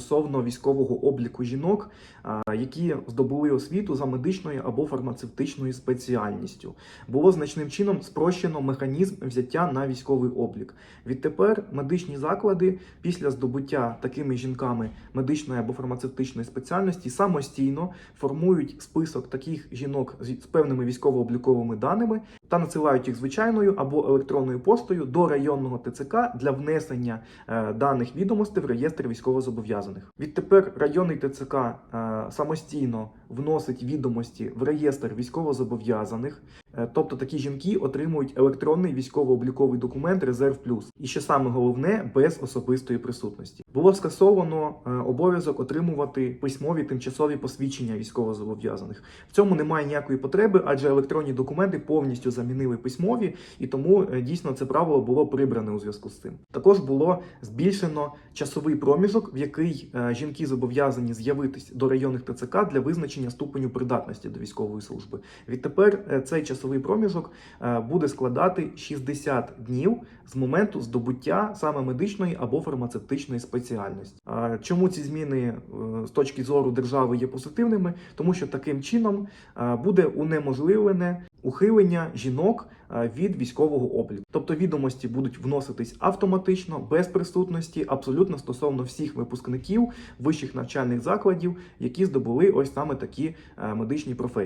стосовно військового обліку жінок, які здобули освіту за медичною або фармацевтичною спеціальністю. Було значним чином спрощено механізм взяття на військовий облік. Відтепер медичні заклади після здобуття такими жінками медичної або фармацевтичної спеціальності самостійно формують список таких жінок з певними військово-обліковими даними та надсилають їх звичайною або електронною поштою до районного ТЦК для внесення е, даних відомостей в реєстр військовозобов'язаних. Відтепер районний ТЦК е, самостійно вносить відомості в реєстр військовозобов'язаних, тобто такі жінки отримують електронний військово-обліковий документ Резерв Плюс. І що саме головне, без особистої присутності. Було скасовано е, обов'язок отримувати письмові тимчасові посвідчення військовозобов'язаних. В цьому немає ніякої потреби, адже електронні документи повністю замінили письмові, і тому е, дійсно це правило було прибране у зв'язку з цим. Також було збільшено часовий проміжок, в який е, жінки зобов'язані з'явитись до районних ТЦК для визначення ступеню придатності до військової служби. Відтепер е, цей часовий проміжок е, буде складати 60 днів з моменту здобуття саме медичної або фармацевтичної спеціальності. Чому ці зміни е, з точки зору держави є позитивними? Тому що таким чином е, буде унеможливлене ухилення жінок від військового обліку. Тобто відомості будуть вноситись автоматично, без присутності, абсолютно стосовно всіх випускників вищих навчальних закладів, які здобули ось саме такі медичні професії.